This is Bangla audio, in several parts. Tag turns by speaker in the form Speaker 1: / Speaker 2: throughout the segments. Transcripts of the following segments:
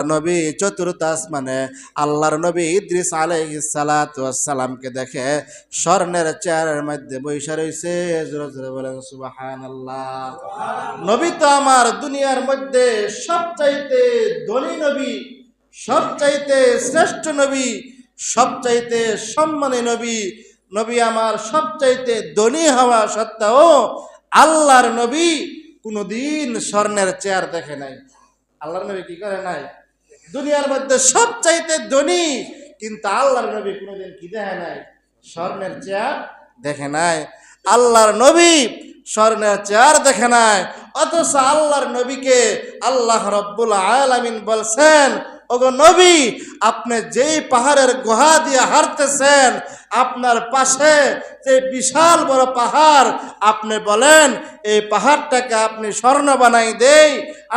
Speaker 1: নবী চতুর্থ আসমানে আল্লাহর নবী ইদ্রিস আলাইহিস সালাতু সালামকে দেখে স্বর্ণের চেয়ারের মধ্যে বৈশা রইছে। জোরে জোরে বলেন নবী তো আমার দুনিয়ার মধ্যে সবচাইতে ধনী নবী, সবচাইতে শ্রেষ্ঠ নবী, সবচাইতে সম্মানী নবী নবী আমার সবচাইতে ধনী হওয়া সত্ত্বেও আল্লাহর নবী কোনোদিন স্বর্ণের চেয়ার দেখে নাই। আল্লাহর নবী কি করে নাই? দুনিয়ার মধ্যে সব চাইতে ধনী, কিন্তু আল্লাহর নবী কোনোদিন কি দেখে নাই? স্বর্ণের চেয়ার দেখে নাই। আল্লাহর নবী স্বর্ণের চেয়ার দেখে নাই। অথচ আল্লাহর নবীকে আল্লাহ রব্বুল আলামিন বলছেন ওগো নবী, আপনি যেই পাহাড়ের গুহা দিয়ে হারতেছেন আপনার পাশে যে বিশাল বড় পাহাড়, আপনি বলেন, এই পাহাড়টাকে আপনি স্বর্ণ বানাই দেই।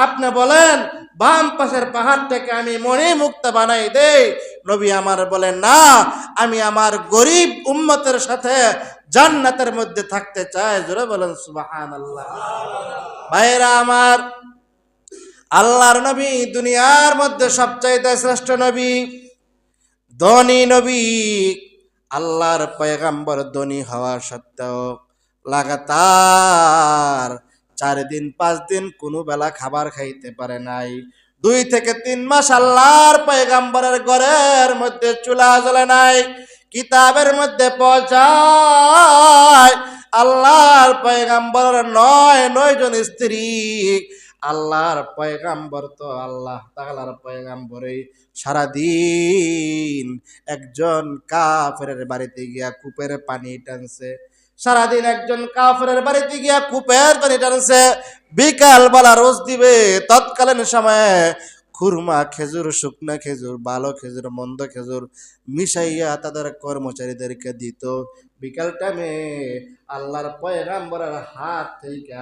Speaker 1: আপনি বলেন, বাম পাশের পাহাড়টাকে আমি মণি মুক্ত বানাই দেই। নবী আমার বলেন, না, আমি আমার গরিব উম্মতের সাথে জান্নাতের মধ্যে থাকতে চাই। জোরে বলেন, সুবহানাল্লাহ। ভাইরা আমার আল্লাহর নবী দুনিয়ার মধ্যে সবচাইতে শ্রেষ্ঠ নবী, ধনী নবী। আল্লাহর পয়গাম্বর ধনী হওয়া সত্ত্বেও লাগাতার চার দিন পাঁচ দিন কোনো বেলা খাবার খাইতে পারে নাই। দুই থেকে তিন মাস আল্লাহর পয়গাম্বরের ঘরের মধ্যে চুলা জ্বলে নাই, কিতাবের মধ্যে পৌঁছায়। আল্লাহর পয়গাম্বরের নয় নয় জন স্ত্রী আল্লাহর পয়গাম্বর তো আল্লাহ তাআলার পয়গাম্বরে সারাদিন একজন কাফের বাড়িতে গিয়া কূপের পানি টানছে। সারাদিন একজন কাফেরের বাড়িতে গিয়া কূপের পানি টানছে। বিকাল বেলা রোজ দিবে, তৎকালীন সময়ে খুরমা খেজুর, শুকনা খেজুর, ভালো খেজুর, মন্দ খেজুর মিশাইয়া তাদের কর্মচারীদেরকে দিত। বিকাল টাইমে আল্লাহর পয়গাম্বরের হাত থেকে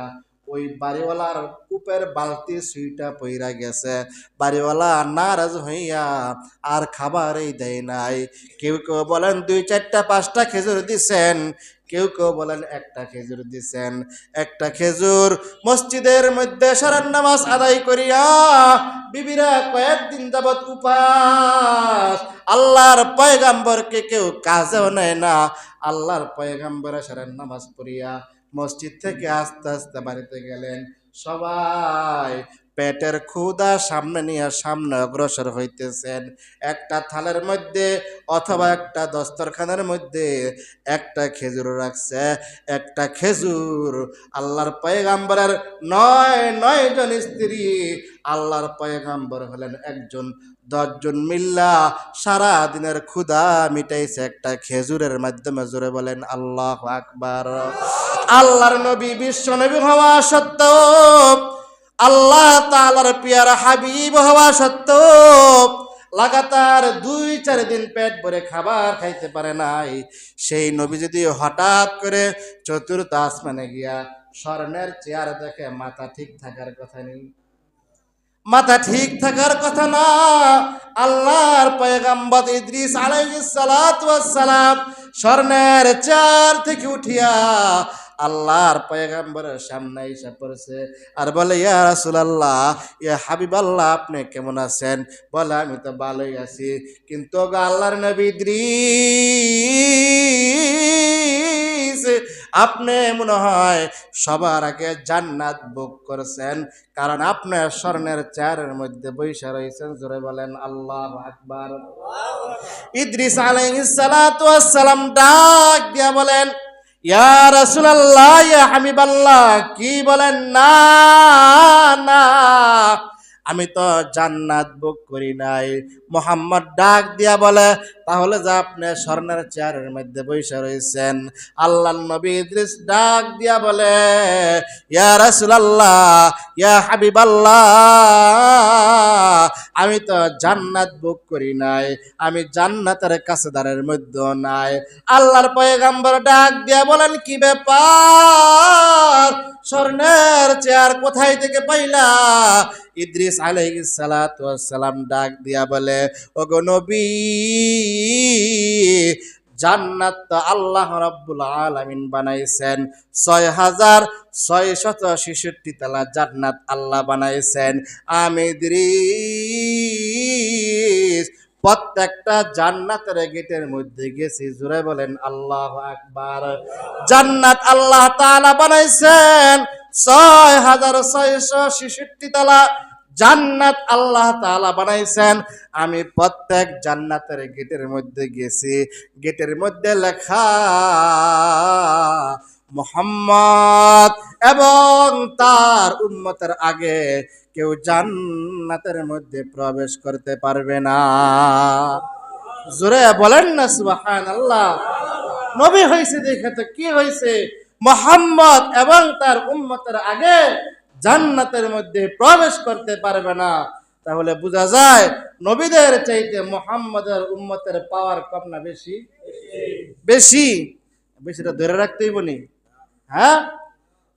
Speaker 1: ওই বাড়িওয়ালার কূপের বালতি সুইটা পইরা গেছে। বাড়িওয়ালা নারাজ হইয়া আর খাবারই দেয় নাই। কেউ কেউ বলেন, দুই চারটা, পাঁচটা খেজুর দিছেন। কেউ কেউ বলেন, একটা খেজুর দিছেন। একটা খেজুর মসজিদের মধ্যে সারার নামাজ আদায় করিয়া বিবিরা কয়েকদিন যাবৎ উপাস। আল্লাহর পয়গাম্বরকে কেউ কাজেও নেয় না। আল্লাহর পয়গাম্বরে সারার নামাজ পড়িয়া মসজিদ থেকে আস্তে আস্তে বাড়িতে গেলেন। সবাই পেটের ক্ষুদা সামনে নিয়ে সামনে অগ্রসর হইতেছেন। একটা থালের মধ্যে অথবা একটা দস্তরখানের মধ্যে একটা খেজুর রাখছে। একটা খেজুর আল্লাহর পয়গাম্বরের নয় নয় জন স্ত্রী আল্লাহর পয়গাম্বর হলেন একজন। দশজন মিল্লা সারা দিনের ক্ষুধা মিটাইছে একটা খেজুরের মাধ্যমে। জোরে বলেন, আল্লাহ আকবার। আল্লাহর নবী, বিশ্ব নবী হওয়া সত্ত্বেও, আল্লাহ তাআলার পিয়ারা হাবিব হওয়া সত্ত্বেও লাগাতার দুই, চার দিন পেট ভরে খাবার খাইতে পারে নাই। সেই নবী যদি হঠাৎ করে চতুর্থ আসমানে গিয়া স্বর্ণের চেয়ার দেখে মাথা ঠিক থাকার কথা নেই। মাথা ঠিক থাকার কথা না, আল্লাহর পয়গাম্বর ইদ্রিস আলাইহিস সালাম স্বর্ণের চার থেকে উঠিয়া আল্লাহর পয়গাম্বরের সামনে এসে পড়েছে। আর বলে, ইয়া রাসূলুল্লাহ, ইয়া হাবিব আল্লাহ আপনি কেমন আছেন? বলে, আমি তো ভালোই আছি। কিন্তু আল্লাহর নবী আপনি মনে হয় সবার আগে জান্নাত বুক করেছেন। কারণ আপনার স্বর্ণের চেয়ারের মধ্যে বৈশা রয়েছেন। জোরে বলেন, আল্লাহ আকবার। ইদ্রিস আলাইহিস সালাম ডাক দিয়া বলেন ইয়া ইয়া হাবিবাল্লাহ, কি বলেন? না না। আমি তো জান্নাত বুক করি নাই। মোহাম্মদ ডাক দিয়া বলে, তাহলে যা আপনি স্বর্ণের চেয়ারের মধ্যে বসে রয়েছেন। আল্লাহ নবী ইদ্রিস ডাক দিয়া বলে, ইয়া রাসূলুল্লাহ, ইয়া হাবিবাল্লাহ আমি তো জান্নাত বুক করি নাই, আমি জান্নাতের কাছেদারের মধ্যে নাই। আল্লাহর পয়গাম্বর ডাক দিয়া বলেন, কি ব্যাপার? স্বর্ণের চেয়ার কোথায় থেকে পাইলা? ইদ্রিস আলাইহিস সালাম ডাক দিয়া বলে, ওগো নবী জান্নাত তো আল্লাহ রাব্বুল আলামিন বানাইছেন। ছয় হাজার ছয় শত ছেষট্টি তালা জান্নাত আল্লাহ বানাইছেন। আমি প্রত্যেকটা জান্নাতের গেটের মধ্যে গেছি জুড়ে বলেন আল্লাহ আকবার। জান্নাত আল্লাহ তাআলা বানাইছেন। ছয় হাজার ছয়শো ছেষট্টি তলা জান্নাত আল্লাহ তাআলা বানাইছেন। আমি প্রত্যেক জান্নাতের গেটের মধ্যে গেছি। গেটের মধ্যে লেখা, মোহাম্মদ এবং তার উন্মতের আগে কেউ জান্নাতের মধ্যে প্রবেশ করতে পারবে না। জোরে বলেন না সুবাহান আল্লাহ নবী হয়েছে দেখে তো কি হয়েছে মোহাম্মদ এবং তার উন্মতের আগে জান্নাতের মধ্যে প্রবেশ করতে পারবে না। তাহলে বোঝা যায়, নবীদের চাইতে মোহাম্মদের উম্মতের পাওয়ার কম না বেশি? বেশি। বেশিটা ধরে রাখতেই বলি হ্যাঁ?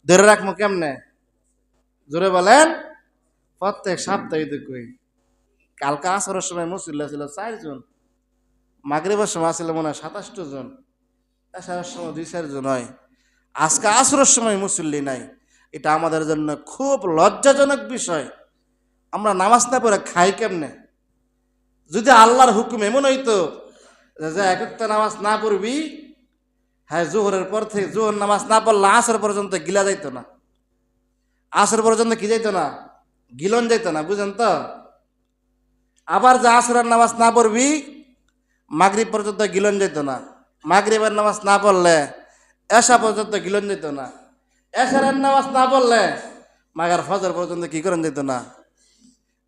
Speaker 1: ধরে রাখব কেমনে? জোরে বলেন। প্রত্যেক সপ্তাহে কালকে আসরের সময় মুসল্লা ছিল চারজন মাগরিবের সময় ছিল মনে হয় সাতাশটো জন এসারের সময় দুই চারজন হয়। আজকে আসরের সময় মুসল্লি নাই। এটা আমাদের জন্য খুব লজ্জাজনক বিষয়। আমরা নামাজ না পড়ে খাই কেমনে? যদি আল্লাহর হুকুম এমন হইতো যে একটা নামাজ না পড়বি হ্যাঁ জোহরের পর থেকে, জোহর নামাজ না পড়লে আসর পর্যন্ত গিলা যাইতো না। আসর পর্যন্ত কি যাইতো না? গিলন যাইতো না, বুঝেন তো? আবার যে আসরের নামাজ না পড়বি, মাগরিব পর্যন্ত গিলন যেত না। মাগরিবের নামাজ না পড়লে এসা পর্যন্ত গিলন যেত না। এশারের নামাজ না পড়লে মাগার ফজর পর্যন্ত কি করেন যেত না?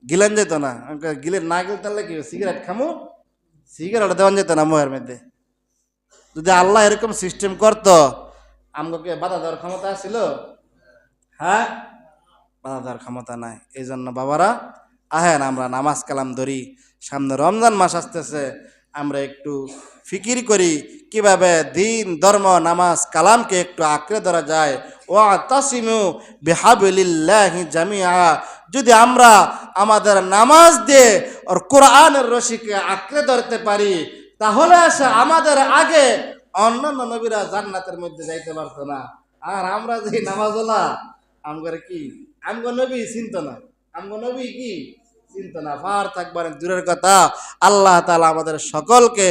Speaker 1: গিলেন যেত না। গিলেন না গিলতে তাহলে কি সিগারেট খামু? সিগারেট দেওয়ান যেত না মোহের মধ্যে। যদি আল্লাহ এরকম সিস্টেম করতো আমাকে বাধা দেওয়ার ক্ষমতা ছিল? হ্যাঁ? বাধা দেওয়ার ক্ষমতা নাই। এই জন্য বাবারা, আহেন আমরা নামাজ কালাম ধরি। সামনে রমজান মাস আসতেছে। আমরা একটু ফিকির করি। কীভাবে দিন, ধর্ম, নামাজ, কালামকে একটু আঁকড়ে ধরা যায়? যদি আমরা আমাদের নামাজ দিয়ে ওর কোরআনের রশিকে আঁকড়ে ধরতে পারি, তাহলে আসে আমাদের আগে অন্যান্য নবীরা জান্নাতের মধ্যে যাইতে পারতো না। আর আমরা যে নামাজওয়ালা, আমগরে কি? আমগো নবী চিন্ত না। আমগো নবী কি? চিন্ত না। ফার থাকবার দূরের কথা। আল্লাহ তালা আমাদের সকলকে